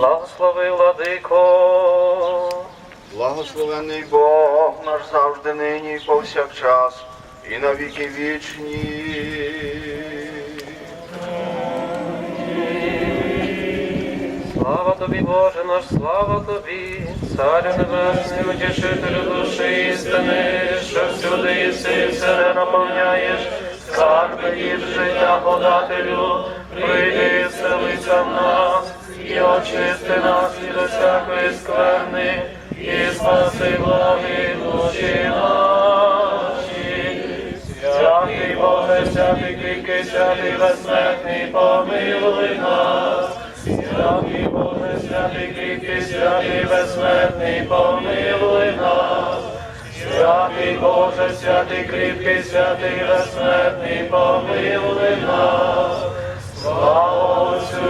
Благослови, владико. Благословений Бог наш завжди нині і повсякчас, і на віки вічні. Слава тобі, Боже наш, слава тобі, Царю Небесний, утішителю душі істини, що всюди єси, все наповняєш, скарби дів життя подателю, прийди, селися в нас, і очисти нас від усякої скверни, і спаси благи душі наші. Святий Боже, святий кріпкий, святий безсмертний, помилуй нас. Святий Боже, святий кріпкий, святий безсмертний, помилуй нас. Святий Боже, святий кріпкий, святий безсмертний, помилуй нас. Слава Отцю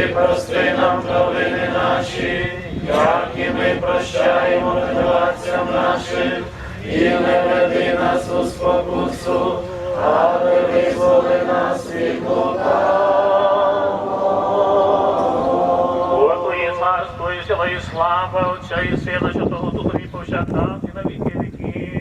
прости нам провини наші, як і ми прощаємо винуватцям нашим, і не веди нас у спокусу, але визволи нас від царство і сила слава Отця і Сина Святого Духа і повсякчас і на віки віки.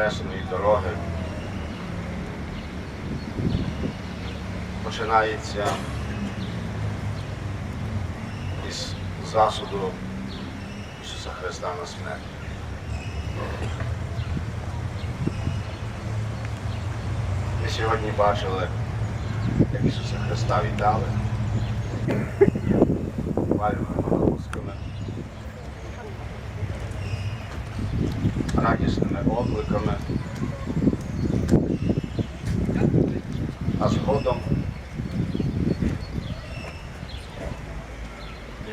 Хресної дороги починається із засуду Ісуса Христа на смерть. Ми сьогодні бачили, як Ісуса Христа вітали пальмами радісними окликами. А згодом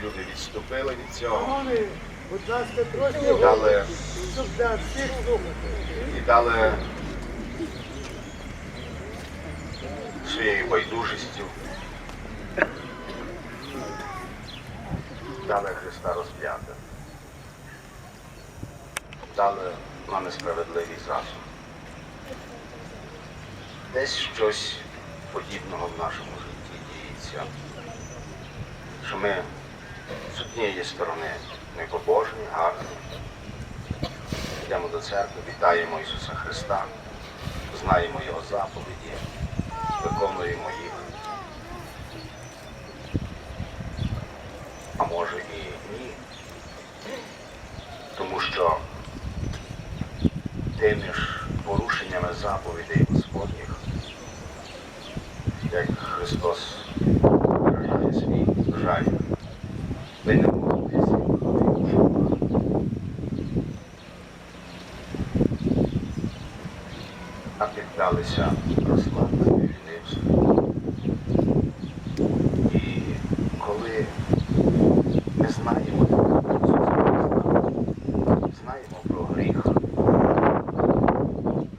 люди відступили від цього і дали, і дали своєю байдужістю. Дали Христа розп'яти. Дали на несправедливий засуд. Десь щось подібного в нашому житті діється. Що ми з однієї сторони ми побожні, гарні. Йдемо до церкви, вітаємо Ісуса Христа, знаємо Його заповіді, виконуємо їх. А може і ні. Тому що тими ж порушеннями заповідей Господніх, як Христос виражає свій жаль, ви не молитесь. А піддалися розслабленню і лінивству. І коли ми знаємо про Ісуса Христа, знаємо про гріх,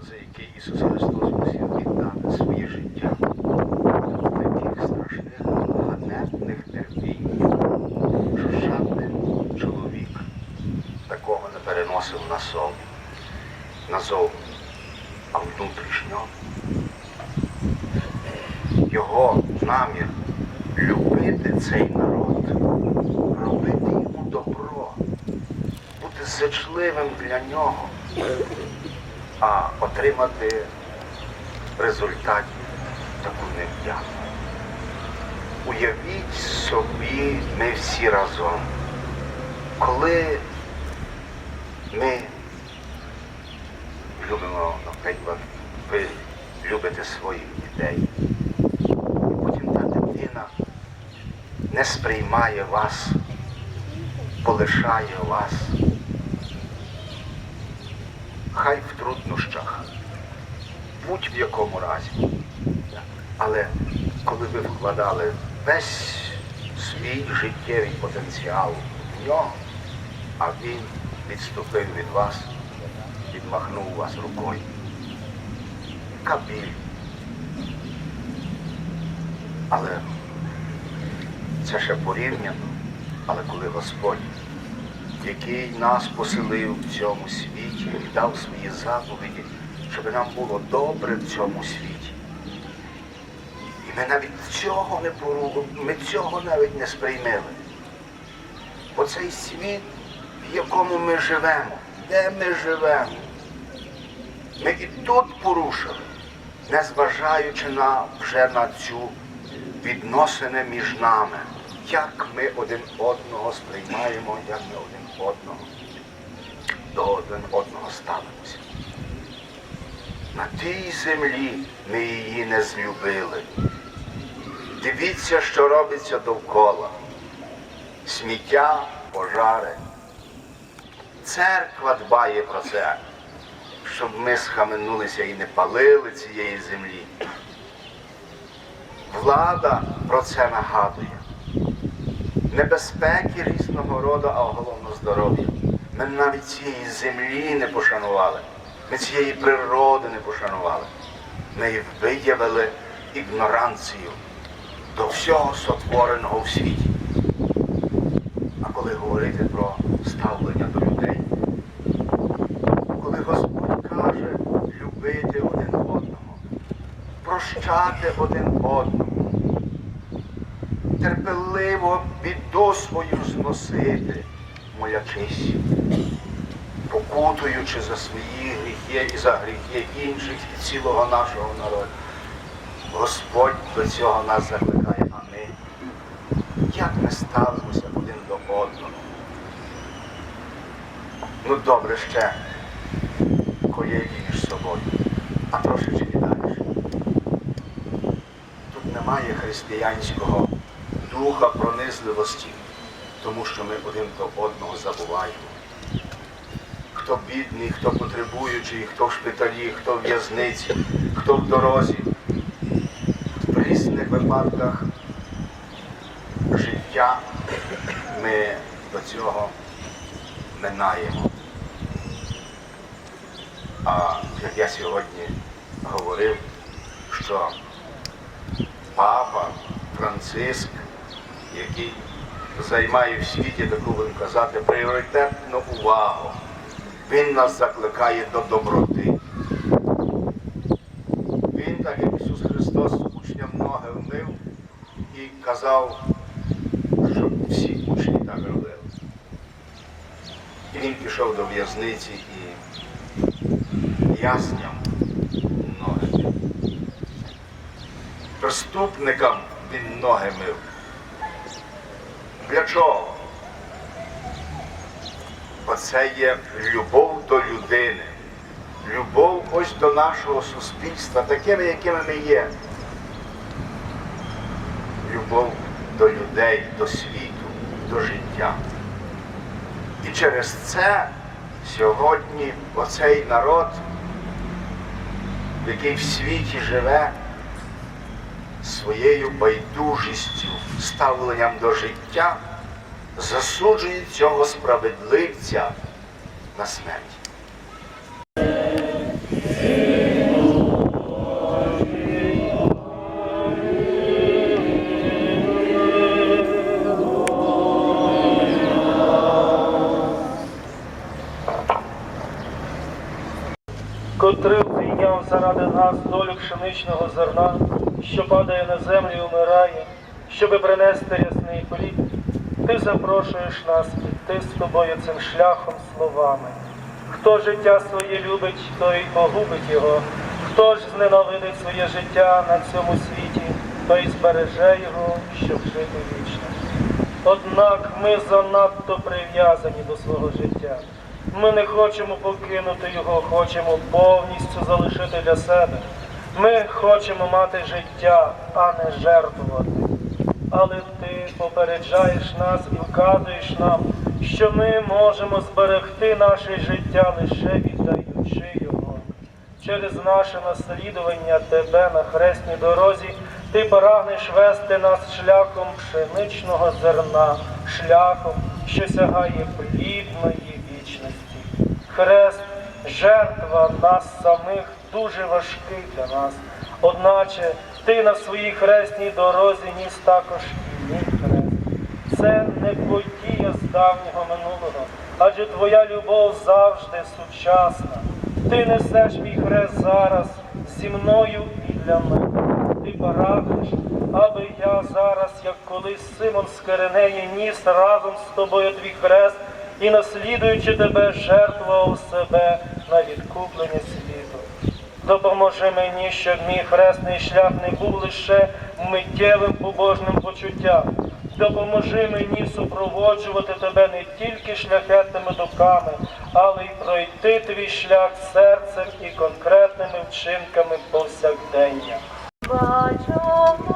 за який Ісус Христос мусив віддати своє життя, таких страшних ганебних терпінь, що жоден чоловік такого не переносив на собі, назовні. а внутрішньо. Його намір любити цей народ, робити йому добро, бути зачливим для нього, а отримати в результаті таку невдяку. Уявіть собі, ми всі разом, коли ми любимо, наприклад, ви любите своїх дітей, і потім та дитина не сприймає вас, полишає вас. Хай в труднощах, будь в якому разі. Але коли ви вкладали весь свій життєвий потенціал в нього, а він відступив від вас, відмахнув вас рукою. Яка. Але це ще порівняно. Але коли Господь, який нас поселив в цьому світі і дав свої заповіді, щоб нам було добре в цьому світі. І ми навіть цього не пору... ми цього навіть не сприймели. Оцей світ, в якому ми живемо, де ми живемо, ми і тут порушили, незважаючи на вже на цю відносини між нами, як ми один одного сприймаємо, як ми один одного до один одного ставимося. На тій землі ми її не злюбили. Дивіться, що робиться довкола. Сміття, пожари. Церква дбає про це, щоб ми схаменулися і не палили цієї землі. Влада про це нагадує. Небезпеки різного роду, а головно здоров'я. Ми навіть цієї землі не пошанували. Ми цієї природи не пошанували. Ми виявили ігноранцію до всього сотвореного в світі. А коли говорити про ставлення до людей, коли Господь каже любити один одного, прощати один одному, терпеливо біду свою зносити, молячись, покутуючи за свої гріхи і за гріхи інших і цілого нашого народу. Господь до цього нас закликає, а ми, як ми ставимося один до одного. Ну добре ще колеги між собою, а трошечки далі. Тут немає християнського духа пронизливості, тому що ми один до одного забуваємо. Хто бідний, хто потребуючий, хто в шпиталі, хто в в'язниці, хто в дорозі. В різних випадках життя ми до цього минаємо. А як я сьогодні говорив, що папа Франциск, який займає в світі таку, будемо казати, пріоритетну увагу, він нас закликає до доброти. Він, так як Ісус Христос учням ноги вмив і казав, щоб всі учні так робили. І він пішов до в'язниці і ясням ноги. Преступникам він ноги мив. Для чого? Бо це є любов до людини, любов ось до нашого суспільства, такими, якими ми є. Любов до людей, до світу, до життя. І через це сьогодні оцей народ, який в світі живе, своєю байдужістю, ставленням до життя, засуджує цього справедливця на смерть. котрий прийняв заради нас долю пшеничного зерна, що падає на землю і умирає, щоби принести рясний плід, ти запрошуєш нас піти з тобою цим шляхом словами. Хто життя своє любить, той погубить його. Хто ж зненавидить своє життя на цьому світі, той збереже його, щоб жити вічно. Однак ми занадто прив'язані до свого життя. Ми не хочемо покинути його, хочемо повністю залишити для себе. Ми хочемо мати життя, а не жертвувати. Але ти попереджаєш нас і вказуєш нам, що ми можемо зберегти наше життя лише віддаючи його. Через наше наслідування тебе на хресній дорозі ти прагнеш вести нас шляхом пшеничного зерна, шляхом, що сягає плідної вічності. Хрест, жертва нас самих дуже важкий для нас. Одначе ти на своїй хресній дорозі ніс також і мій хрест. Це не подія з давнього минулого, адже твоя любов завжди сучасна. Ти несеш мій хрест зараз зі мною і для мене. Ти прагнеш, аби я зараз, як колись Симон з Киринеї, ніс разом з тобою твій хрест і, наслідуючи тебе, жертвував себе на відкуплення. Допоможи мені, щоб мій хресний шлях не був лише миттєвим побожним почуттям. Допоможи мені супроводжувати тебе не тільки шляхетними думками, але й пройти твій шлях серцем і конкретними вчинками повсякдення. Бачу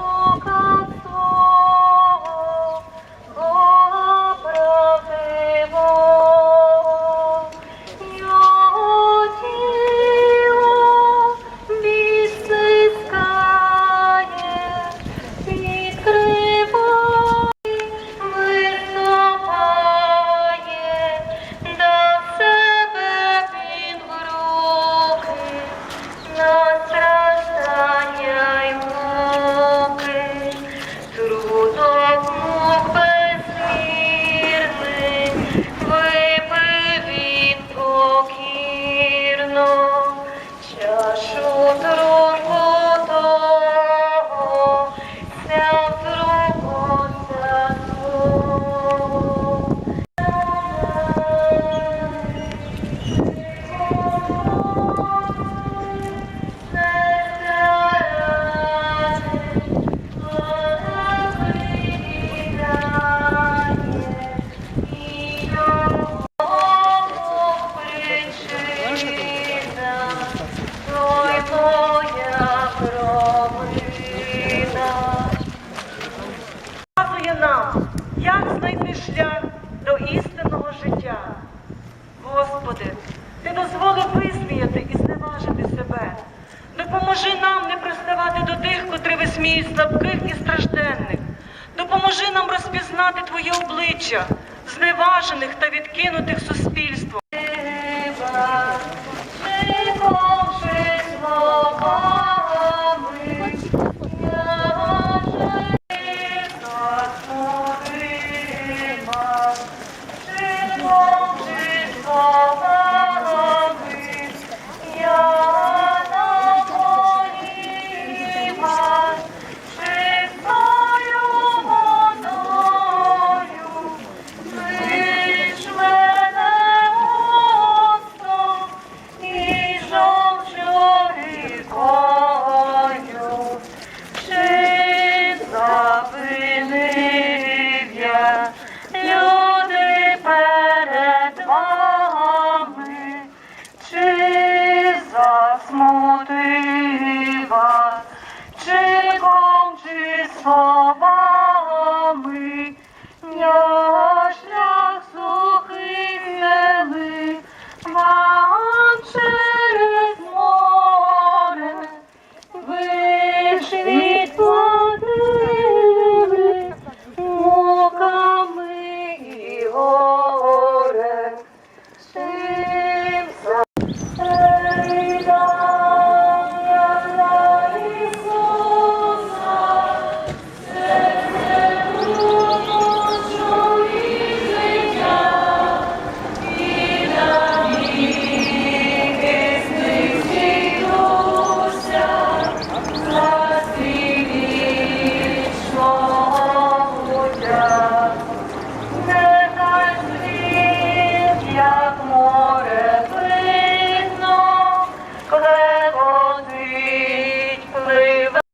час пізнати твоє обличчя, зневажених та відкинутих суспільством.